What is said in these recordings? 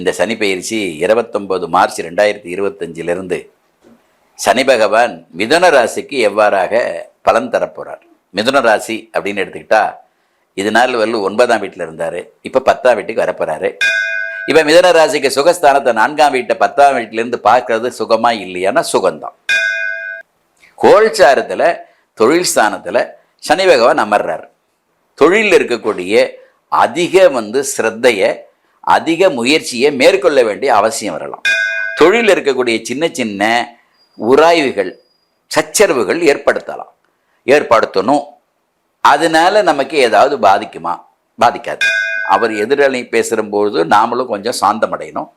இந்த சனி பயிற்சி இருபத்தொம்போது மார்ச் ரெண்டாயிரத்தி இருபத்தஞ்சிலிருந்து சனி பகவான் மிதுன ராசிக்கு எவ்வாறாக பலன் தரப்போகிறார் மிதுன ராசி அப்படின்னு எடுத்துக்கிட்டா இது நாள் வரல ஒன்பதாம் வீட்டில் இருந்தார். இப்போ பத்தாம் வீட்டுக்கு வரப்போகிறாரு இப்போ மிதுன ராசிக்கு சுகஸ்தானத்தை நான்காம் வீட்டை பத்தாம் வீட்டிலேருந்து பார்க்கறது சுகமா இல்லையானா சுகம்தான். கோல்சாரத்தில் தொழில் ஸ்தானத்தில் சனி பகவான் அமர்றார். தொழிலில் இருக்கக்கூடிய அதிக வந்து ஸ்ரத்தையை அதிக முயற்சியை மேற்கொள்ள வேண்டிய அவசியம் வரலாம். தொழிலில் இருக்கக்கூடிய சின்ன சின்ன உராய்வுகள் சச்சரவுகள் ஏற்படுத்தலாம். ஏற்படுத்தணும். அதனால நமக்கு ஏதாவது பாதிக்குமா? பாதிக்காது. அவர் எதிரணி பேசுகிறபோது நாமளும் கொஞ்சம் சாந்தமடையணும்.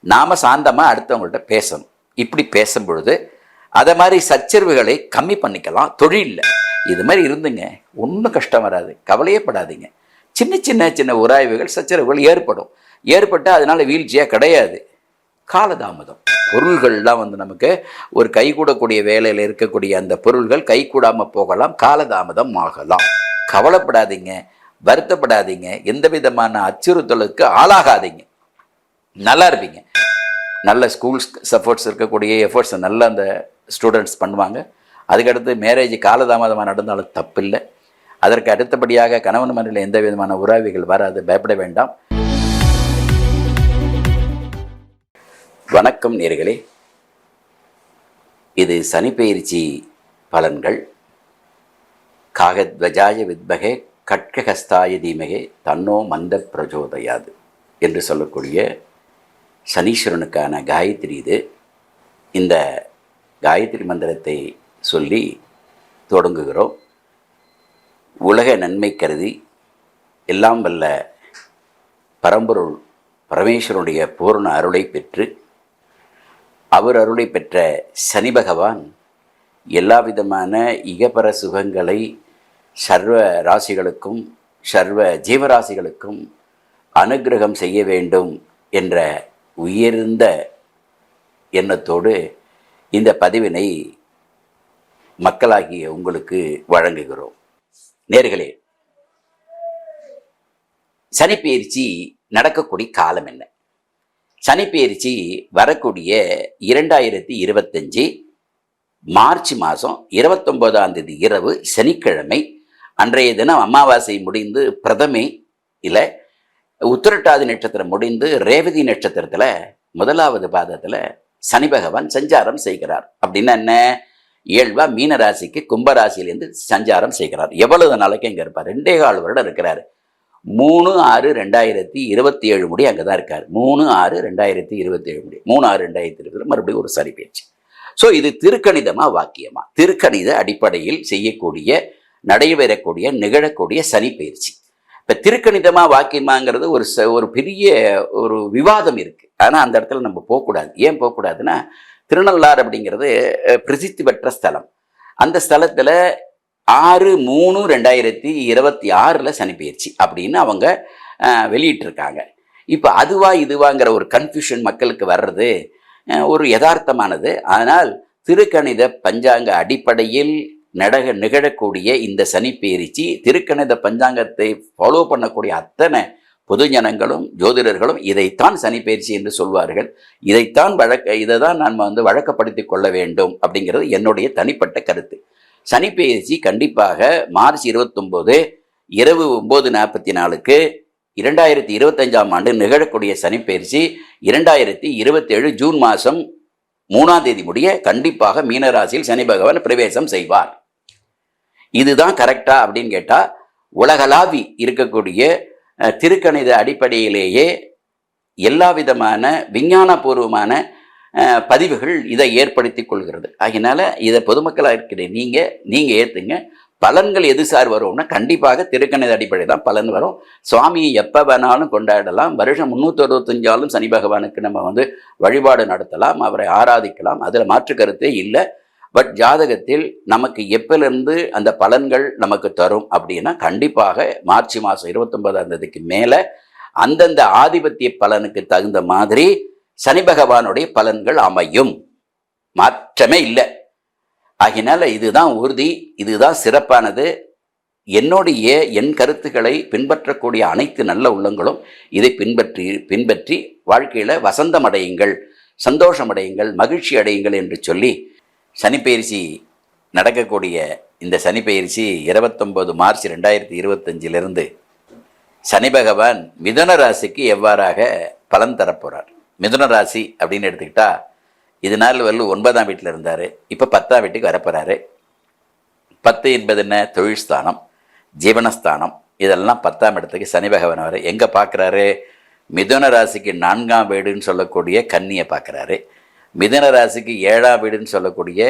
நாம் சாந்தமாக அடுத்தவங்கள்ட்ட பேசணும். இப்படி பேசும் பொழுது அதை மாதிரி சச்சரவுகளை கம்மி பண்ணிக்கலாம். தொழிலில். இது மாதிரி இருந்துங்க. ஒன்றும் கஷ்டம் வராது. கவலையே படாதீங்க. சின்ன சின்ன சின்ன உராய்வுகள் சச்சரவுகள் ஏற்படும். ஏற்பட்டால் அதனால் வீழ்ச்சியாக கிடையாது. காலதாமதம். பொருள்கள்லாம் வந்து நமக்கு ஒரு கைகூடக்கூடிய வேலையில் இருக்கக்கூடிய அந்த பொருள்கள் கைகூடாமல் போகலாம் காலதாமதம் ஆகலாம். கவலைப்படாதீங்க வருத்தப்படாதீங்க எந்த விதமான அச்சுறுத்தலுக்கு ஆளாகாதீங்க. நல்லா இருப்பீங்க. நல்ல ஸ்கூல்ஸ் சப்போர்ட்ஸ் இருக்கக்கூடிய எஃபர்ட்ஸை நல்ல அந்த ஸ்டூடெண்ட்ஸ் பண்ணுவாங்க. அதுக்கடுத்து மேரேஜ் காலதாமதமாக நடந்தாலும் தப்பில்லை. அதற்கு அடுத்தபடியாக கணவன் மனையில் எந்த விதமான உறவுகள் வராது பயப்பட வேண்டாம். வணக்கம் நேர்களே. இது சனிப்பெயர்ச்சி பலன்கள். காகத்வஜாய வித்மகே கட்கஹஸ்தாய தீமகே தன்னோ மந்த பிரஜோதயாது என்று சொல்லக்கூடிய சனீஸ்வரனுக்கான காயத்ரி இது. இந்த காயத்ரி மந்திரத்தை சொல்லி தொடங்குகிறோம். உலக நன்மை கருதி எல்லாம் வல்ல பரம்பொருள் பரமேஸ்வரனுடைய பூர்ண அருளை பெற்று அவர் அருளை பெற்ற சனி பகவான் எல்லா விதமான இகபர சுகங்களை சர்வ ராசிகளுக்கும் சர்வ ஜீவராசிகளுக்கும் அனுக்கிரகம் செய்ய வேண்டும் என்ற உயர்ந்த எண்ணத்தோடு இந்த பதிவினை மக்களாகிய உங்களுக்கு வழங்குகிறோம். நேர்களே சனிப்பயிற்சி நடக்கக்கூடிய காலம் என்ன? சனிப்பெயர்ச்சி வரக்கூடிய இரண்டாயிரத்தி இருபத்தஞ்சி மார்ச் மாதம் இருபத்தொம்போதாம் தேதி இரவு சனிக்கிழமை அன்றைய தினம் அமாவாசை முடிந்து பிரதமை இல்லை உத்திரட்டாதி நட்சத்திரம் முடிந்து ரேவதி நட்சத்திரத்தில் முதலாவது பாதத்தில் சனி பகவான் சஞ்சாரம் செய்கிறார். அப்படின்னா என்ன? இயல்பா மீனராசிக்கு கும்பராசியிலேருந்து சஞ்சாரம் செய்கிறார். எவ்வளவு நாளைக்கு இங்கே இருப்பார்? ரெண்டே கால் வருடம் இருக்கிறார். மூணு ஆறு ரெண்டாயிரத்தி இருபத்தி ஏழு முடி அங்கே தான் இருக்கார். மூணு ஆறு ரெண்டாயிரத்தி இருபத்தி ஏழு முடி. மூணு ஆறு ரெண்டாயிரத்தி இருபது மறுபடியும் ஒரு சரி பேச்சு. ஸோ இது திருக்கணிதமா வாக்கியமா? திருக்கணித அடிப்படையில் செய்யக்கூடிய நடைபெறக்கூடிய நிகழக்கூடிய சனி பயிற்சி. இப்போ திருக்கணிதமா வாக்கியமாங்கிறது ஒரு ச ஒரு பெரிய ஒரு விவாதம் இருக்கு. ஆனால் அந்த இடத்துல நம்ம போகக்கூடாது. ஏன் போகக்கூடாதுன்னா திருநள்ளாறு அப்படிங்கிறது பிரசித்தி பெற்ற ஸ்தலம். அந்த ஸ்தலத்தில் ஆறு மூணு ரெண்டாயிரத்தி இருபத்தி ஆறில் சனி பயிற்சி அப்படின்னு அவங்க வெளியிட்டிருக்காங்க. இப்போ அதுவா இதுவாங்கிற ஒரு கன்ஃபியூஷன் மக்களுக்கு வர்றது ஒரு யதார்த்தமானது. ஆனால் திருக்கணித பஞ்சாங்க அடிப்படையில் நடக நிகழக்கூடிய இந்த சனிப்பயிற்சி திருக்கணித பஞ்சாங்கத்தை ஃபாலோ பண்ணக்கூடிய அத்தனை பொதுஜனங்களும் ஜோதிடர்களும் இதைத்தான் சனி பயிற்சி என்று சொல்வார்கள். இதைத்தான் வழக்க இதை தான் நான் வந்து வழக்கப்படுத்தி கொள்ள வேண்டும் அப்படிங்கிறது என்னுடைய தனிப்பட்ட கருத்து. சனிப்பெயர்ச்சி கண்டிப்பாக மார்ச் இருபத்தொம்போது இரவு ஒம்பது நாற்பத்தி நாலுக்கு இரண்டாயிரத்தி இருபத்தஞ்சாம் ஆண்டு நிகழக்கூடிய சனிப்பெயர்ச்சி இரண்டாயிரத்தி இருபத்தேழு ஜூன் மாதம் மூணாம் தேதி முடிய கண்டிப்பாக மீனராசியில் சனி பகவான் பிரவேசம் செய்வார். இதுதான் கரெக்டா அப்படின்னு கேட்டால் உலகளாவி இருக்கக்கூடிய திருக்கணித அடிப்படையிலேயே எல்லா விதமான விஞ்ஞானபூர்வமான பதிவுகள் இதை ஏற்படுத்தி கொள்கிறது. அதனால் இதை பொதுமக்களாக இருக்கிற நீங்கள் நீங்கள் ஏற்றுங்க பலன்கள் எது சார் வரும்னா கண்டிப்பாக திருக்கணித அடிப்படை தான் பலன் வரும். சுவாமியை எப்போ வேணாலும் கொண்டாடலாம். வருஷம் முந்நூற்றி அறுபத்தஞ்சாலும் சனி பகவானுக்கு நம்ம வந்து வழிபாடு நடத்தலாம். அவரை ஆராதிக்கலாம். அதில் மாற்று கருத்தே இல்லை. பட் ஜாதகத்தில் நமக்கு எப்பிலிருந்து அந்த பலன்கள் நமக்கு தரும் அப்படின்னா கண்டிப்பாக மார்ச் மாதம் இருபத்தொன்பதாம் தேதிக்கு மேலே அந்தந்த ஆதிபத்திய பலனுக்கு தகுந்த மாதிரி சனி பகவானுடைய பலன்கள் அமையும். மாற்றமே இல்லை. ஆகினால இதுதான் உறுதி இதுதான் சிறப்பானது. என்னுடைய என் கருத்துக்களை பின்பற்றக்கூடிய அனைத்து நல்ல உள்ளங்களும் இதை பின்பற்றி பின்பற்றி வாழ்க்கையில் வசந்தம் அடையுங்கள் சந்தோஷம் அடையுங்கள் மகிழ்ச்சி அடையுங்கள் என்று சொல்லி சனிப்பயிற்சி நடக்கக்கூடிய இந்த சனிப்பயிற்சி இருபத்தொம்போது மார்ச் ரெண்டாயிரத்தி இருபத்தஞ்சிலிருந்து சனி பகவான் மிதன ராசிக்கு எவ்வாறாக பலன் தரப்போகிறார் மிதுன ராசி அப்படின்னு எடுத்துக்கிட்டா இது நாள் வரலும் ஒன்பதாம் வீட்டில் இருந்தார். இப்போ பத்தாம் வீட்டுக்கு வரப்போகிறாரு பத்து என்பது என்ன? தொழில் ஸ்தானம் ஜீவனஸ்தானம். இதெல்லாம் பத்தாம் இடத்துக்கு சனி பகவான் வர எங்கே பார்க்குறாரு மிதுன ராசிக்கு நான்காம் வீடுன்னு சொல்லக்கூடிய கன்னியை பார்க்குறாரு மிதுன ராசிக்கு ஏழாம் வீடுன்னு சொல்லக்கூடிய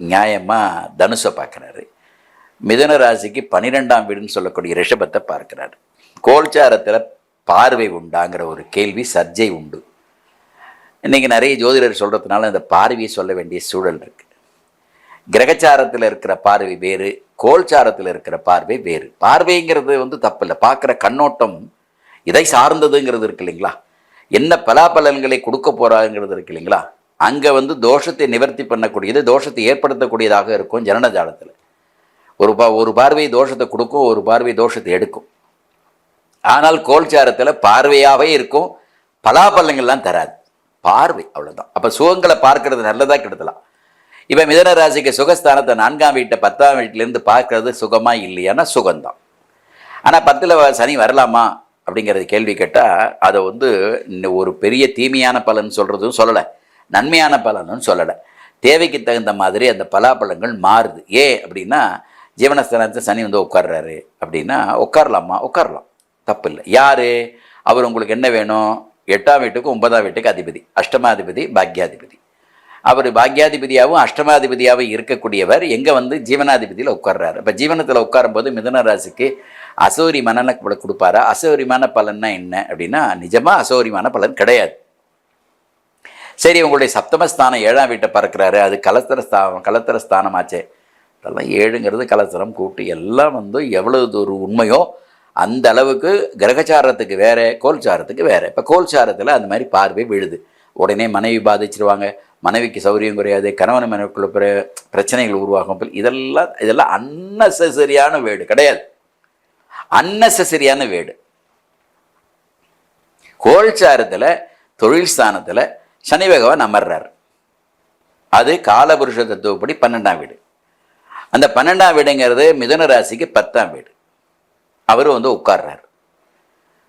நியாயமாக தனுஷை பார்க்குறாரு மிதுன ராசிக்கு பன்னிரெண்டாம் வீடுன்னு சொல்லக்கூடிய ரிஷபத்தை பார்க்குறாரு. கோல்சாரத்தில் பார்வை உண்டாங்கிற ஒரு கேள்வி சர்ச்சை உண்டு. இன்றைக்கி நிறைய ஜோதிடர் சொல்கிறதுனால அந்த பார்வையை சொல்ல வேண்டிய சூழல் இருக்குது கிரகச்சாரத்தில் இருக்கிற பார்வை வேறு கோல்சாரத்தில் இருக்கிற பார்வை வேறு. பார்வைங்கிறது வந்து தப்பில்லை. பார்க்குற கண்ணோட்டம் இதை சார்ந்ததுங்கிறது இருக்கு இல்லைங்களா? என்ன பலாபலன்களை கொடுக்க போகிறாங்கிறது இருக்கு இல்லைங்களா? அங்கே வந்து தோஷத்தை நிவர்த்தி பண்ணக்கூடியது தோஷத்தை ஏற்படுத்தக்கூடியதாக இருக்கும் ஜனனஜாலத்தில். ஒரு பா ஒரு பார்வை தோஷத்தை கொடுக்கும் ஒரு பார்வை தோஷத்தை எடுக்கும். ஆனால் கோல்சாரத்தில் பார்வையாகவே இருக்கும். பலாபலங்கள்லாம் தராது. பார்வை அவ்வளோதான் அப்போ சுகங்களை பார்க்கறது நல்லதாக கெடுதலாம் இப்போ மிதன ராசிக்கு சுகஸ்தானத்தை நான்காம் வீட்டை பத்தாம் வீட்டிலேருந்து பார்க்கறது சுகமாக இல்லையானா சுகம்தான். ஆனால் பத்தில் சனி வரலாமா அப்படிங்கிறது கேள்வி கேட்டால் அதை வந்து ஒரு பெரிய தீமையான பலன் சொல்கிறதும் சொல்லலை. நன்மையான பலனும் சொல்லலை. தேவைக்கு தகுந்த மாதிரி அந்த பலாபலங்கள் மாறுது. ஏன் அப்படின்னா ஜீவனஸ்தானத்தை சனி வந்து உட்கார்றாரு அப்படின்னா உட்காரலாமா? உட்காரலாம். தப்பு இல்லை யார்? அவர் உங்களுக்கு என்ன வேணும்? எட்டாம் வீட்டுக்கு ஒன்பதாம் வீட்டுக்கு அதிபதி. அஷ்டமாதிபதி பாக்யாதிபதி. அவர் பாக்யாதிபதியாகவும் அஷ்டமாதிபதியாகவும் இருக்கக்கூடியவர் எங்கே வந்து ஜீவனாதிபதியில் உட்கார்றாரு. இப்போ ஜீவனத்தில் உட்காரும்போது மிதுன ராசிக்கு அசௌரியமான கொடுப்பாரா? அசௌரியமான பலன்னா என்ன? அப்படின்னா நிஜமாக அசௌரியமான பலன் கிடையாது. சரி உங்களுடைய சப்தமஸ்தானம் ஏழாம் வீட்டை பறக்கிறாரு. அது கலத்தர ஸ்தானம் கலத்தர ஸ்தானமாச்சே. அதெல்லாம் ஏழுங்கிறது கலத்தரம் கூட்டு எல்லாம் வந்து எவ்வளவு ஒரு உண்மையோ அந்த அளவுக்கு கிரகச்சாரத்துக்கு வேறு கோல்சாரத்துக்கு வேறு. இப்போ கோல்சாரத்தில் அந்த மாதிரி பார்வை விழுது. உடனே மனைவி பாதிச்சிருவாங்க. மனைவிக்கு சௌரியம் குறையாது. கணவன் மனைவிக்குள்ள பிற பிரச்சனைகள் உருவாகும். இதெல்லாம் இதெல்லாம் அன்னெசரியான வேடு கிடையாது. அன்னெசரியான வேடு. கோல்சாரத்தில் தொழில் ஸ்தானத்தில் சனி பகவான் அமர்றார். அது காலபுருஷ தத்துவப்படி பன்னெண்டாம் வீடு. அந்த பன்னெண்டாம் வீடுங்கிறது மிதுன ராசிக்கு பத்தாம் வீடு. அவர் வந்து உட்கார்றார்.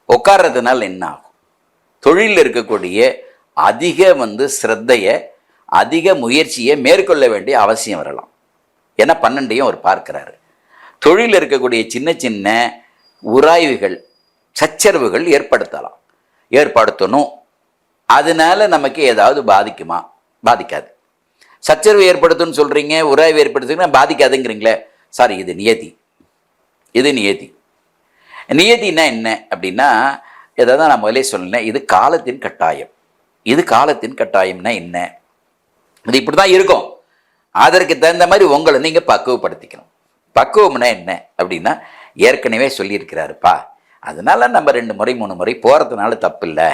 உட்கார்றதுனால என்ன ஆகும்? தொழிலில் இருக்கக்கூடிய அதிக வந்து ஸ்ரத்தையை அதிக முயற்சியை மேற்கொள்ள வேண்டிய அவசியம் வரலாம். ஏன்னா பன்னெண்டையும் அவர் பார்க்கிறாரு. தொழிலில் இருக்கக்கூடிய சின்ன சின்ன உராய்வுகள் சச்சரவுகள் ஏற்படுத்தலாம். ஏற்படுத்தணும். அதனால நமக்கு ஏதாவது பாதிக்குமா? பாதிக்காது. சச்சரவு ஏற்படுத்தும்னு சொல்கிறீங்க உராய்வு ஏற்படுத்துங்கன்னா பாதிக்காதுங்கிறீங்களே. சாரி இது நியதி. இது நியதி. நியதினா என்ன அப்படின்னா இதை தான் நான் முதலே சொன்னேன் இது காலத்தின் கட்டாயம். இது காலத்தின் கட்டாயம்னா என்ன? இது இப்படி தான் இருக்கும். அதற்கு தகுந்த மாதிரி உங்களை நீங்கள் பக்குவப்படுத்திக்கணும். பக்குவம்னா என்ன அப்படின்னா ஏற்கனவே சொல்லியிருக்கிறாருப்பா. அதனால நம்ம ரெண்டு முறை மூணு முறை போகிறதுனால தப்பு இல்லை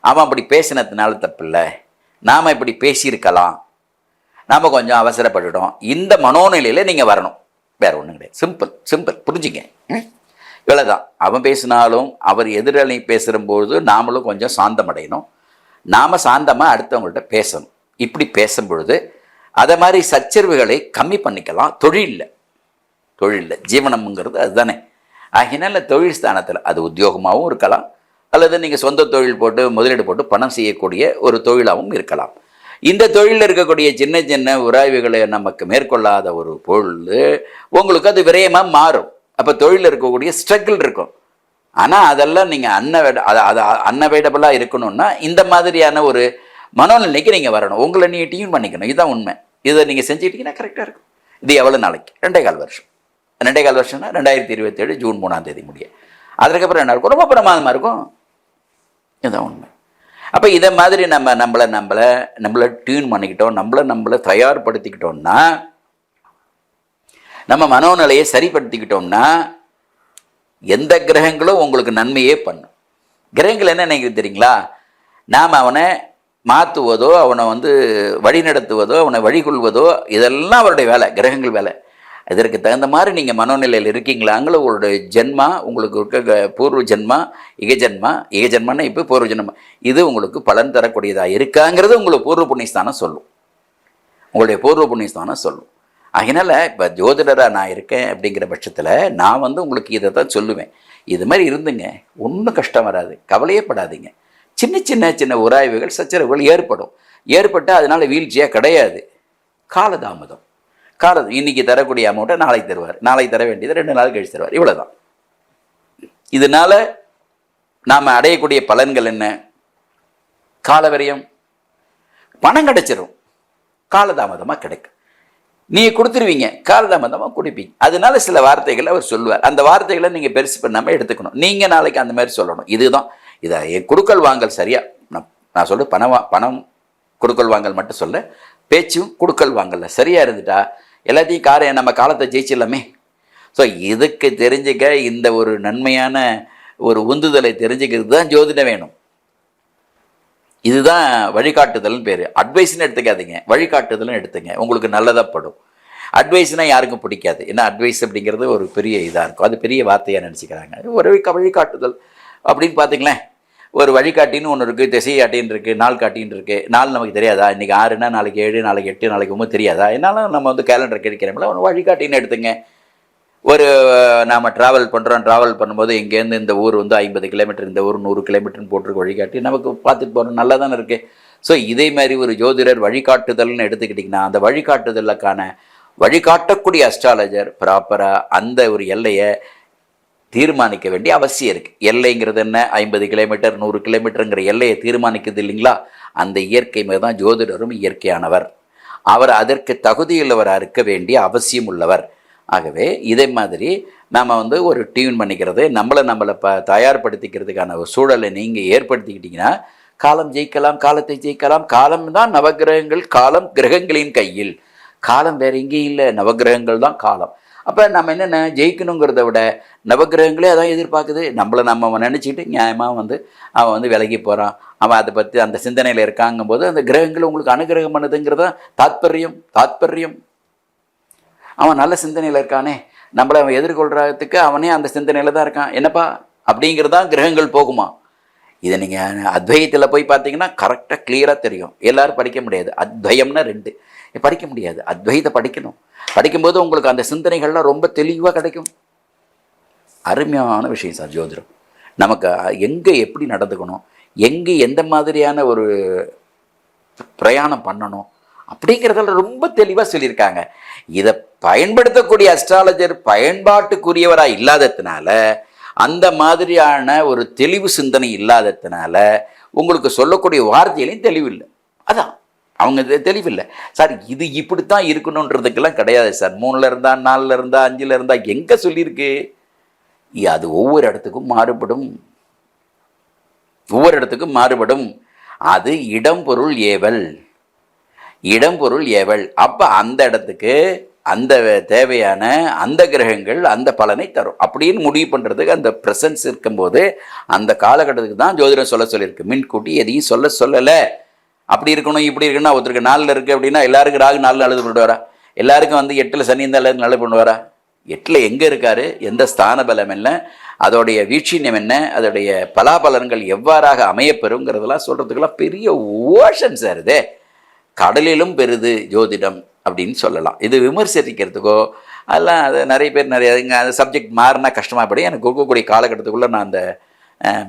அவன் அப்படி பேசினதுனால தப்பு இல்லை நாம் இப்படி பேசியிருக்கலாம். நாம் கொஞ்சம் அவசரப்பட்டுட்டோம். இந்த மனோநிலையில் நீங்கள் வரணும். வேற ஒன்றும் கிடையாது. சிம்பிள் சிம்பிள் புரிஞ்சுங்க. இவ்வளோதான் அவன் பேசினாலும் அவர் எதிரணி பேசுகிறபோது நாமளும் கொஞ்சம் சாந்தமடையணும். நாம் சாந்தமாக அடுத்தவங்கள்ட்ட பேசணும். இப்படி பேசும் பொழுது அதை மாதிரி சச்சரவுகளை கம்மி பண்ணிக்கலாம். தொழிலில். தொழிலில். ஜீவனம்ங்கிறது அதுதானே. ஆகினால தொழில் ஸ்தானத்தில் அது உத்தியோகமாகவும் இருக்கலாம். அல்லது நீங்கள் சொந்த தொழில் போட்டு முதலீடு போட்டு பணம் செய்யக்கூடிய ஒரு தொழிலாகவும் இருக்கலாம். இந்த தொழிலில் இருக்கக்கூடிய சின்ன சின்ன உராய்வுகளை நமக்கு மேற்கொள்ளாத ஒரு பொருள் உங்களுக்கு அது விரயமாக மாறும். அப்போ தொழிலில் இருக்கக்கூடிய ஸ்ட்ரகிள் இருக்கும். ஆனால் அதெல்லாம் நீங்கள் அன்அவைட அது அது அன்னவைடபிளாக இருக்கணும்னா இந்த மாதிரியான ஒரு மனோநிலைக்கு நீங்கள் வரணும். உங்களை நீங்கள் டியூன் பண்ணிக்கணும். இதுதான் உண்மை. இதை நீங்கள் செஞ்சுக்கிட்டீங்கன்னா கரெக்டாக இருக்கும். இது எவ்வளோ நாளைக்கு? ரெண்டே கால் வருஷம். ரெண்டே கால் வருஷம்னா ரெண்டாயிரத்தி இருபத்தேழு ஜூன் மூணாம் தேதி முடிய. அதுக்கப்புறம் என்ன இருக்கும்? ரொம்ப பிரமாதமாக இருக்கும். இதுதான் உண்மை. அப்போ இதை மாதிரி நம்ம நம்மளை நம்மளை நம்மளை டியூன் பண்ணிக்கிட்டோம் நம்மளை நம்மளை தயார்படுத்திக்கிட்டோம்னா நம்ம மனோநிலையை சரிப்படுத்திக்கிட்டோம்னா எந்த கிரகங்களும் உங்களுக்கு நன்மையே பண்ணும். கிரகங்கள் என்ன நினைக்கிறது தெரியுங்களா? நாம் அவனை மாற்றுவதோ அவனை வந்து வழி நடத்துவதோ அவனை வழிகொள்வதோ இதெல்லாம் அவருடைய வேலை கிரகங்கள் வேலை. இதற்கு தகுந்த மாதிரி நீங்கள் மனோநிலையில் இருக்கீங்களாங்களோ உங்களுடைய ஜென்மா உங்களுக்கு இருக்க பூர்வ ஜென்மா இக ஜென்மா இக ஜென்மன்னா இப்போ பூர்வ ஜென்மா. இது உங்களுக்கு பலன் தரக்கூடியதாக இருக்காங்கிறது உங்களுக்கு பூர்வ புண்ணியஸ்தானம் சொல்லும். உங்களுடைய பூர்வ புண்ணியஸ்தானம் சொல்லும். அதனால் இப்போ ஜோதிடராக நான் இருக்கேன் அப்படிங்கிற பட்சத்தில் நான் வந்து உங்களுக்கு இதை தான் சொல்லுவேன். இது மாதிரி இருந்துங்க. ஒன்றும் கஷ்டம் வராது. கவலையே படாதீங்க. சின்ன சின்ன சின்ன உராய்வுகள் சச்சரவுகள் ஏற்படும். ஏற்பட்டு அதனால் வீழ்ச்சியாக கிடையாது. காலதாமதம். காலதம் இன்னைக்கு தரக்கூடிய அமௌண்ட்டை நாளைக்கு தருவார். நாளைக்கு தர வேண்டியது ரெண்டு நாள் கழிச்சு தருவார். இவ்வளோதான் இதனால் நாம் அடையக்கூடிய பலன்கள் என்ன? காலவரியம் பணம் கிடைச்சிரும். காலதாமதமாக கிடைக்கும். நீங்கள் கொடுத்துருவீங்க. காலதாமதமாக கொடுப்பீங்க. அதனால சில வார்த்தைகளை அவர் சொல்லுவார். அந்த வார்த்தைகளை நீங்கள் பெருசு பண்ணாமல் எடுத்துக்கணும். நீங்கள் நாளைக்கு அந்த மாதிரி சொல்லணும். இதுதான். இதை என் கொடுக்கல் வாங்கல் சரியா? நான் நான் சொல்ல பணம் பணம் கொடுக்கல் வாங்கல் மட்டும் சொல்ல பேச்சும் கொடுக்கல் வாங்கல சரியாக இருந்துட்டா? எல்லாத்தையும் காரை நம்ம காலத்தை ஜெயிச்சிடலாமே. ஸோ இதுக்கு தெரிஞ்சுக்க இந்த ஒரு நன்மையான ஒரு உந்துதலை தெரிஞ்சுக்கிறது தான் ஜோதிடம் வேணும். இதுதான் வழிகாட்டுதல்னு பேர். அட்வைஸ்னு எடுத்துக்காதீங்க. வழிகாட்டுதல்னு எடுத்துங்க. உங்களுக்கு நல்லதாக படும் அட்வைஸ்னால் யாருக்கும் பிடிக்காது. ஏன்னா அட்வைஸ் அப்படிங்கிறது ஒரு பெரிய இதாக இருக்கும். அது பெரிய வார்த்தையாக நினச்சிக்கிறாங்க. ஒரு வழிகாட்டுதல். அப்படின்னு பார்த்தீங்களேன் ஒரு வழிகாட்டின்னு ஒன்று இருக்குது திசையாட்டின்னு இருக்குது நாள் காட்டின்னு இருக்குது நாள் நமக்கு தெரியாதா? இன்றைக்கி ஆறுனா நாளைக்கு ஏழு நாளைக்கு எட்டு நாளைக்கு ஒன்றும் தெரியாதா? என்னாலும் நம்ம வந்து கேலண்டர் கிடைக்கிறோம்ல ஒன்று வழிகாட்டின்னு எடுத்துங்க. ஒரு நாம் ட்ராவல் பண்ணுறோம் ட்ராவல் பண்ணும்போது இங்கேருந்து இந்த ஊர் வந்து ஐம்பது கிலோமீட்டர் இந்த ஊர் நூறு கிலோமீட்டர்னு போட்டிருக்கு வழிகாட்டி. நமக்கு பார்த்துட்டு போகிறோம் நல்லா தானே இருக்குது ஸோ இதே மாதிரி ஒரு ஜோதிடர் வழிகாட்டுதல்னு எடுத்துக்கிட்டிங்கன்னா அந்த வழிகாட்டுதலுக்கான வழிகாட்டக்கூடிய அஸ்ட்ராலஜர் ப்ராப்பராக அந்த ஒரு எல்லையை தீர்மானிக்க வேண்டிய அவசியம் இருக்குது எல்லைங்கிறது என்ன? ஐம்பது கிலோமீட்டர் நூறு கிலோமீட்டருங்கிற எல்லையை தீர்மானிக்குது இல்லைங்களா? அந்த இயற்கை மேல் தான் ஜோதிடரும் இயற்கையானவர். அவர் அதற்கு தகுதியுள்ளவராக இருக்க வேண்டிய அவசியம் உள்ளவர். ஆகவே இதே மாதிரி நாம் வந்து ஒரு டியூன் பண்ணிக்கிறது நம்மளை நம்மளை ப தயார்படுத்திக்கிறதுக்கான ஒரு சூழலை நீங்கள் ஏற்படுத்திக்கிட்டிங்கன்னா காலம் ஜெயிக்கலாம் காலத்தை ஜெயிக்கலாம் காலம் தான் நவகிரகங்கள் காலம் கிரகங்களின் கையில். காலம் வேற எங்கேயும் இல்லை நவகிரகங்கள் தான் காலம். அப்போ நம்ம என்னென்ன ஜெயிக்கணுங்கிறத விட நவகிரகங்களே அதான் எதிர்பார்க்குது. நம்மளை நம்ம நினச்சிக்கிட்டு நியாயமாக வந்து அவன் வந்து விலகி போகிறான் அவன் அதை பற்றி அந்த சிந்தனையில் இருக்காங்கும்போது அந்த கிரகங்கள் உங்களுக்கு அனுகிரகம் பண்ணுதுங்கிறத தாத்பரியம் தாத்பரியம். அவன் நல்ல சிந்தனையில் இருக்கானே. நம்மளை அவன் எதிர்கொள்றதுக்கு அவனே அந்த சிந்தனையில் தான் இருக்கான். என்னப்பா? அப்படிங்கிறதான் கிரகங்கள் போகுமா? இதை நீங்கள் அத்வயத்தில் போய் பார்த்தீங்கன்னா கரெக்டாக கிளியராக தெரியும். எல்லாரும் படிக்க முடியாது. அத்வயம்னா ரெண்டு. படிக்க முடியாது. அத்வைத்தை படிக்கணும். படிக்கும்போது உங்களுக்கு அந்த சிந்தனைகள்லாம் ரொம்ப தெளிவாக கிடைக்கும். அருமையான விஷயம் சார் ஜோதிடம். நமக்கு எங்கே எப்படி நடந்துக்கணும்? எங்கே எந்த மாதிரியான ஒரு பிரயாணம் பண்ணணும்? அப்படிங்கிறதுல ரொம்ப தெளிவாக சொல்லியிருக்காங்க. இதை பயன்படுத்தக்கூடிய அஸ்ட்ராலஜர் பயன்பாட்டுக்குரியவராக இல்லாததுனால அந்த மாதிரியான ஒரு தெளிவு சிந்தனை இல்லாததுனால உங்களுக்கு சொல்லக்கூடிய வார்த்தையிலையும் தெளிவில்லை. அதான் அவங்க தெளிவில்லை. சார் இது இப்படித்தான் இருக்கணுன்றதுக்கெல்லாம் கிடையாது சார். மூணில் இருந்தால் நாலுல இருந்தால் அஞ்சுல இருந்தால் எங்கே சொல்லியிருக்கு? அது ஒவ்வொரு இடத்துக்கும் மாறுபடும். ஒவ்வொரு இடத்துக்கும் மாறுபடும். அது இடம் பொருள் ஏவல். இடம்பொருள் எவள் அப்போ அந்த இடத்துக்கு அந்த தேவையான அந்த கிரகங்கள் அந்த பலனை தரும். அப்படின்னு முடிவு பண்ணுறதுக்கு அந்த ப்ரெசன்ஸ் இருக்கும்போது அந்த காலகட்டத்துக்கு தான் ஜோதிடம் சொல்ல சொல்லியிருக்கு. மின்கூட்டி எதையும் சொல்ல சொல்லலை. அப்படி இருக்கணும் இப்படி இருக்கணும் ஒருத்தருக்கு நாலில் இருக்குது அப்படின்னா எல்லாருக்கும் ராகு நாளில் நல்லது பண்ணுவாரா எல்லாருக்கும் வந்து எட்டில் சனி இருந்தால் நல்லது பண்ணுவாரா? எட்டில் எங்கே இருக்கார்? எந்த ஸ்தான பலம் என்ன? அதோடைய வீட்சியம் என்ன? அதோடைய பலாபலன்கள் எவ்வாறாக அமையப்பெறுங்கிறதெல்லாம் சொல்கிறதுக்கெல்லாம் பெரிய ஓஷன் சார் இது. கடலிலும் பெருது ஜோதிடம் அப்படின்னு சொல்லலாம். இது விமர்சிக்கிறதுக்கோ அதெல்லாம் அது நிறைய பேர் நிறைய அந்த சப்ஜெக்ட் மாறினா கஷ்டமாக படி எனக்கு கொடுக்கக்கூடிய காலகட்டத்துக்குள்ளே நான் அந்த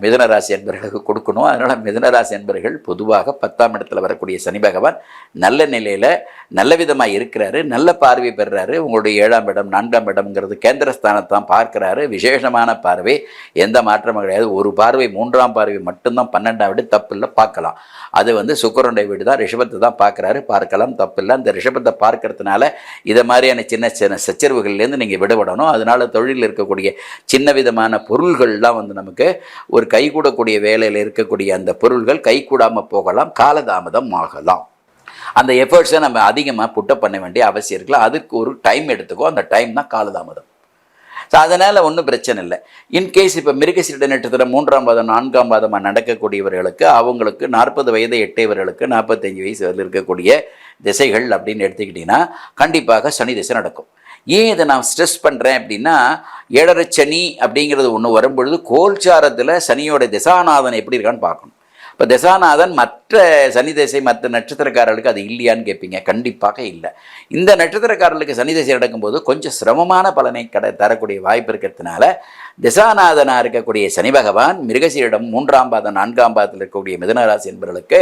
மிதனராசி ராசி என்பர்களுக்கு கொடுக்கணும். அதனால் மிதனராசி என்பர்கள் பொதுவாக பத்தாம் இடத்துல வரக்கூடிய சனி பகவான் நல்ல நிலையில் நல்ல விதமாக இருக்கிறாரு நல்ல பார்வை பெறுறாரு. உங்களுடைய ஏழாம் இடம் நான்காம் இடம்ங்கிறது கேந்திரஸ்தானத்தான் பார்க்குறாரு. விசேஷமான பார்வை எந்த மாற்றமும் கிடையாது. ஒரு பார்வை மூன்றாம் பார்வை மட்டும்தான் பன்னெண்டாம் வீடு தப்பில்லை பார்க்கலாம். அது வந்து சுக்கரனுடைய வீடு தான் ரிஷபத்தை தான் பார்க்குறாரு. பார்க்கலாம் தப்பில்லை. அந்த ரிஷபத்தை பார்க்கறதுனால இதை மாதிரியான சின்ன சின்ன சச்சரவுகள்லேருந்து நீங்கள் விடுபடணும். அதனால் தொழிலில் இருக்கக்கூடிய சின்ன விதமான பொருள்கள்லாம் வந்து நமக்கு ஒரு கைகூடக்கூடிய வேலையில் இருக்கக்கூடிய அந்த பொருள்கள் கைகூடாமல் போகலாம் காலதாமதம் ஆகலாம். அந்த எஃபர்ட்ஸை நம்ம அதிகமாக புட்டப் பண்ண வேண்டிய அவசியம் இருக்குல்ல அதுக்கு ஒரு டைம் எடுத்துக்கோ அந்த டைம் தான் காலதாமதம். ஸோ அதனால் ஒன்றும் பிரச்சனை இல்லை. இன்கேஸ் இப்போ மிருகசீட நட்சத்திரம் மூன்றாம் பாதம் நான்காம் பாதமாக நடக்கக்கூடியவர்களுக்கு அவங்களுக்கு நாற்பது வயதை எட்டையவர்களுக்கு நாற்பத்தஞ்சு வயசு இருக்கக்கூடிய திசைகள் அப்படின்னு எடுத்துக்கிட்டிங்கன்னா கண்டிப்பாக சனி திசை நடக்கும். ஏன் இதை நான் ஸ்ட்ரெஸ் பண்ணுறேன் அப்படின்னா ஏழரை சனி அப்படிங்கிறது ஒன்று வரும்பொழுது கோல்சாரத்தில் சனியோட திசாநாதன் எப்படி இருக்கான்னு பார்க்கணும். இப்போ திசாநாதன் மற்ற சனி திசை மற்ற நட்சத்திரக்காரர்களுக்கு அது இல்லையான்னு கேட்பீங்க. கண்டிப்பாக இல்லை. இந்த நட்சத்திரக்காரர்களுக்கு சனி திசை நடக்கும்போது கொஞ்சம் சிரமமான பலனை கட தரக்கூடிய வாய்ப்பு இருக்கிறதுனால திசாநாதனாக இருக்கக்கூடிய சனி பகவான் மிருகசீரிடம் மூன்றாம் பாதம் நான்காம் பாதத்தில் இருக்கக்கூடிய மிதனராசி என்பவர்களுக்கு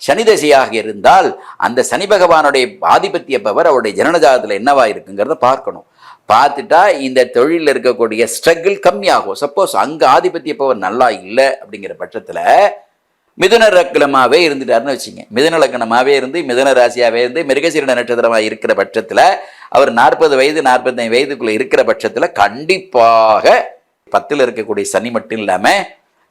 சனி தசையாக இருந்தால் அந்த சனி பகவானுடைய ஆதிபத்திய பவர் அவருடைய ஜனனஜாதத்தில் என்னவா இருக்குங்கிறத பார்க்கணும். பார்த்துட்டா இந்த தொழிலில் இருக்கக்கூடிய ஸ்ட்ரகிள் கம்மியாகும். சப்போஸ் அங்கே ஆதிபத்திய பவர் நல்லா இல்லை அப்படிங்கிற பட்சத்தில் மிதுன லக்னமாகவே இருந்துட்டாருன்னு வச்சுங்க. மிதுன லக்கணமாகவே இருந்து மிதுன ராசியாகவே இருந்து மிருகசீரன நட்சத்திரமாக இருக்கிற பட்சத்தில் அவர் நாற்பது வயது நாற்பத்தைந்து வயதுக்குள்ளே இருக்கிற பட்சத்தில் கண்டிப்பாக பத்தில் இருக்கக்கூடிய சனி மட்டும் இல்லாமல்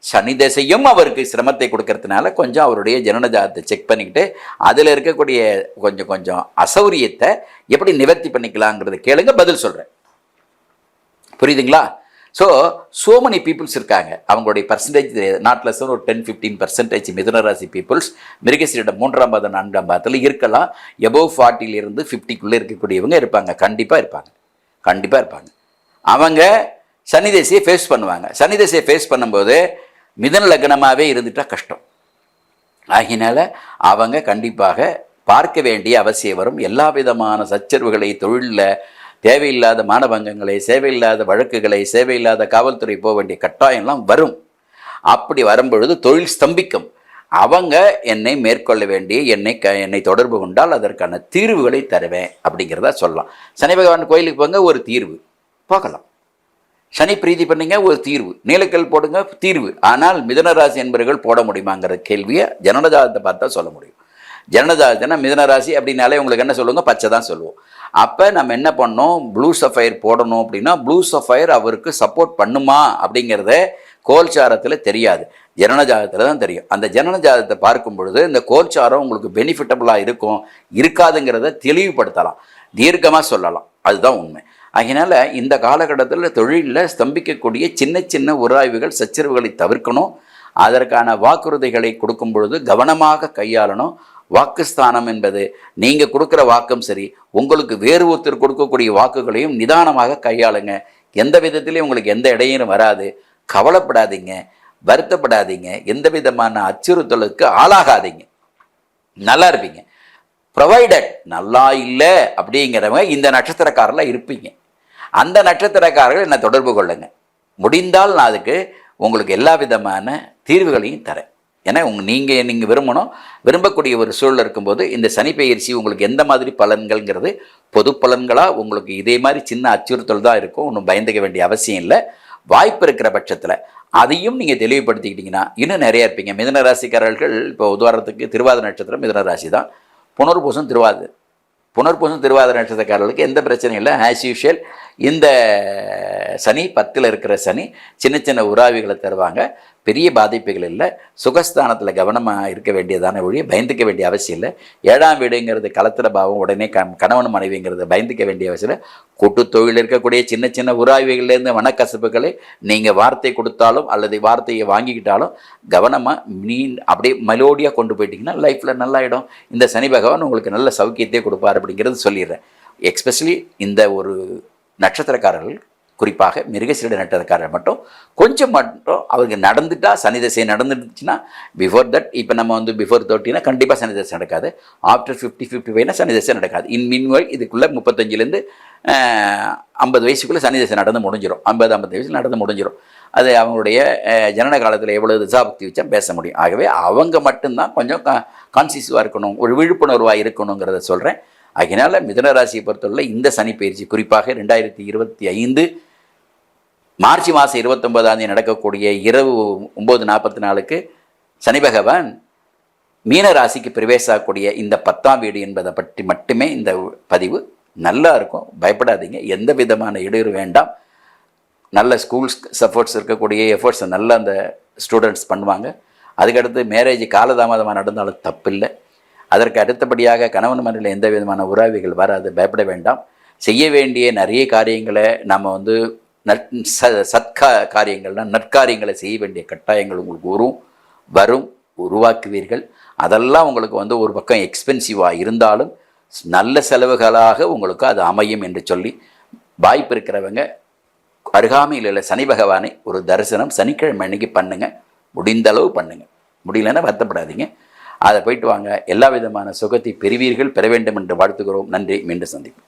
சனி திசையும் அவருக்கு சிரமத்தை கொடுக்கறதுனால கொஞ்சம் அவருடைய ஜனனஜாதத்தை செக் பண்ணிக்கிட்டு அதில் இருக்கக்கூடிய கொஞ்சம் கொஞ்சம் அசௌரியத்தை எப்படி நிவர்த்தி பண்ணிக்கலாங்கிறத கேளுங்க பதில் சொல்கிறேன் புரியுதுங்களா? ஸோ so மெனி பீப்புள்ஸ் இருக்காங்க. அவங்களுடைய பர்சன்டேஜ் நாட் லெஸ் ஒரு டென் ஃபிஃப்டீன் பர்சன்டேஜ் மிதுனராசி பீப்புள்ஸ் மிருகசீரிடம் மூன்றாம் பாதம் நான்காம் பாதத்தில் இருக்கலாம். எபோவ் ஃபார்ட்டிலிருந்து ஃபிஃப்டிக்குள்ளே இருக்கக்கூடியவங்க இருப்பாங்க. கண்டிப்பாக இருப்பாங்க. கண்டிப்பாக இருப்பாங்க. அவங்க சனி தேசியை ஃபேஸ் பண்ணுவாங்க. சனி தேசியை ஃபேஸ் பண்ணும்போது மிதன லக்னமாகவே இருந்துட்டால் கஷ்டம். ஆகினால அவங்க கண்டிப்பாக பார்க்க வேண்டிய அவசியம் வரும். எல்லா விதமான சச்சரவுகளை தொழிலில் தேவையில்லாத மானபங்கங்களை சேவையில்லாத வழக்குகளை சேவையில்லாத காவல்துறை போக வேண்டிய கட்டாயம்லாம் வரும். அப்படி வரும்பொழுது தொழில் ஸ்தம்பிக்கும். அவங்க என்னை மேற்கொள்ள வேண்டிய என்னை க என்னை தொடர்பு கொண்டால் அதற்கான தீர்வுகளை தருவேன் அப்படிங்கிறத சொல்லலாம். சனி பகவான் கோயிலுக்கு போங்க ஒரு தீர்வு. பார்க்கலாம். சனி பிரீதி பண்ணீங்க ஒரு தீர்வு. நீலக்கல் போடுங்க தீர்வு. ஆனால் மிதனராசி என்பவர்கள் போட முடியுமாங்கிற கேள்வியை ஜனனஜாதத்தை பார்த்தா சொல்ல முடியும். ஜனனஜாதத்தைனா மிதனராசி அப்படின்னாலே உங்களுக்கு என்ன சொல்லுவாங்க பச்சை தான் சொல்லுவோம். அப்போ நம்ம என்ன பண்ணோம் ப்ளூ சஃபயர் போடணும் அப்படின்னா ப்ளூ சஃபயர் அவருக்கு சப்போர்ட் பண்ணுமா அப்படிங்கிறத கோல்சாரத்தில் தெரியாது. ஜனனஜாதத்தில் தான் தெரியும். அந்த ஜனனஜாதத்தை பார்க்கும் பொழுது இந்த கோல்சாரம் உங்களுக்கு பெனிஃபிட்டபுளாக இருக்கும் இருக்காதுங்கிறத தெளிவுபடுத்தலாம். தீர்க்கமாக சொல்லலாம். அதுதான் உண்மை. அதனால் இந்த காலகட்டத்தில் தொழிலில் ஸ்தம்பிக்கக்கூடிய சின்ன சின்ன உராய்வுகள் சச்சரவுகளை தவிர்க்கணும். அதற்கான வாக்குறுதிகளை கொடுக்கும் பொழுது கவனமாக கையாளணும். வாக்குஸ்தானம் என்பது நீங்கள் கொடுக்குற வாக்கும் சரி உங்களுக்கு வேறு ஒருத்தர் கொடுக்கக்கூடிய வாக்குகளையும் நிதானமாக கையாளுங்க. எந்த விதத்திலையும் உங்களுக்கு எந்த இடையிலும் வராது. கவலைப்படாதீங்க வருத்தப்படாதீங்க. எந்த விதமான அச்சுறுத்தலுக்கு ஆளாகாதீங்க. நல்லா இருப்பீங்க. ப்ரொவைடட் நல்லா இல்லை அப்படிங்கிறவங்க இந்த நட்சத்திரக்காரில் இருப்பீங்க. அந்த நட்சத்திரக்காரர்கள் என்னை தொடர்பு கொள்ளுங்க. முடிந்தால் நான் அதுக்கு உங்களுக்கு எல்லா விதமான தீர்வுகளையும் தரேன். ஏன்னா உங்க நீங்கள் நீங்கள் விரும்பணும். விரும்பக்கூடிய ஒரு சூழல் இருக்கும்போது இந்த சனி பயிற்சி உங்களுக்கு எந்த மாதிரி பலன்கள்ங்கிறது பொது பலன்களாக உங்களுக்கு இதே மாதிரி சின்ன அச்சுறுத்தல் தான் இருக்கும். ஒன்றும் பயந்துக்க வேண்டிய அவசியம் இல்லை. வாய்ப்பு இருக்கிற பட்சத்தில் அதையும் நீங்கள் தெளிவுபடுத்திக்கிட்டிங்கன்னா இன்னும் நிறையா இருப்பீங்க. மிதன ராசிக்காரர்கள் இப்போ உதாரணத்துக்கு திருவாத நட்சத்திரம் மிதன ராசி தான். புனர்பூசம் திருவாது புனர்பூசம் திருவாதிர நட்சத்திரக்காரர்களுக்கு எந்த பிரச்சனையும் இல்லை. ஆஸ் யூஷுவல் இந்த சனி பத்தில் இருக்கிற சனி சின்ன சின்ன உறாவிகளை தருவாங்க. பெரிய பாதிப்புகள் இல்லை. சுகஸ்தானத்தில் கவனமாக இருக்க வேண்டியதான ஒழிய பயந்துக்க வேண்டிய அவசியம் இல்லை. ஏழாம் வீடுங்கிறது கலத்திர பாவம் உடனே க கணவன் மனைவிங்கிறது பயந்துக்க வேண்டிய அவசியம் இல்லை. கூட்டு தொழில் இருக்கக்கூடிய சின்ன சின்ன உராய்வுகள்லேருந்து மனக்கசப்புகளை நீங்கள் வார்த்தை கொடுத்தாலும் அல்லது வார்த்தையை வாங்கிக்கிட்டாலும் கவனமாக மீன் அப்படியே மெலோடியாக கொண்டு போயிட்டீங்கன்னா லைஃப்பில் நல்லாயிடும். இந்த சனி பகவான் உங்களுக்கு நல்ல சௌக்கியத்தை கொடுப்பார் அப்படிங்கிறது சொல்லிடுறேன். எக்ஸ்பெஷலி இந்த ஒரு நட்சத்திரக்காரர்கள் குறிப்பாக மிருகசீட நட்சத்திரக்காரர் மட்டும் கொஞ்சம் மட்டும் அவருக்கு நடந்துட்டால் சனி தசை பிஃபோர் தட் இப்போ நம்ம வந்து பிஃபோர் தேர்ட்டினா கண்டிப்பாக சனி தசை நடக்காது. ஆஃப்டர் ஃபிஃப்டி ஃபிஃப்டி ஃபைவ்னா சனி தசை நடக்காது. இன் மீன்வெல் இதுக்குள்ளே முப்பத்தஞ்சிலேருந்து ஐம்பது வயசுக்குள்ளே சனி தசை நடந்து முடிஞ்சிடும் ஐம்பது ஐம்பது வயசில் நடந்து முடிஞ்சிடும் அது அவங்களுடைய ஜனன காலத்தில் எவ்வளோ திசாபக்தி வச்சா பேச முடியும். ஆகவே அவங்க மட்டும்தான் கொஞ்சம் கான்சியஸாக இருக்கணும் ஒரு விழிப்புணர்வாக இருக்கணுங்கிறத சொல்கிறேன் அதனால் மிதனராசியை பொறுத்தவரை இந்த சனி பயிற்சி குறிப்பாக ரெண்டாயிரத்தி இருபத்தி ஐந்து மார்ச் மாதம் இருபத்தொன்பதாம் தேதி நடக்கக்கூடிய இரவு ஒம்பது நாற்பத்தி நாலுக்கு சனி பகவான் மீன ராசிக்கு பிரவேசாகக்கூடிய இந்த பத்தாம் வீடு என்பதை பற்றி மட்டுமே இந்த பதிவு நல்லா இருக்கும். பயப்படாதீங்க. எந்த விதமான இடையூறு வேண்டாம். நல்ல ஸ்கூல்ஸ் சப்போர்ட்ஸ் இருக்கக்கூடிய எஃபர்ட்ஸை நல்ல அந்த ஸ்டூடெண்ட்ஸ் பண்ணுவாங்க. அதுக்கடுத்து மேரேஜ் காலதாமதமாக நடந்தாலும் தப்பில்லை. அதற்கு அடுத்தபடியாக கணவன் மனையில் எந்த விதமான உறவுகள் வராது. பயப்பட வேண்டாம். செய்ய வேண்டிய நிறைய காரியங்களை நம்ம வந்து நற் ச சத்கா காரியங்கள்னா நற்காரியங்களை செய்ய வேண்டிய கட்டாயங்கள் உங்களுக்கு வரும் வரும் உருவாக்குவீர்கள். அதெல்லாம் உங்களுக்கு வந்து ஒரு பக்கம் எக்ஸ்பென்சிவாக இருந்தாலும் நல்ல செலவுகளாக உங்களுக்கு அது அமையும் என்று சொல்லி வாய்ப்பு இருக்கிறவங்க அருகாமையில் உள்ள சனி பகவானை ஒரு தரிசனம் சனிக்கிழமை அன்னைக்கு பண்ணுங்கள் முடிந்த அளவு முடியலன்னா வருத்தப்படாதீங்க. அதை போயிட்டு வாங்க. எல்லா விதமான சுகத்தை பெறுவீர்கள் பெற வேண்டும் என்று வாழ்த்துகிறோம். நன்றி. மீண்டும் சந்திப்போம்.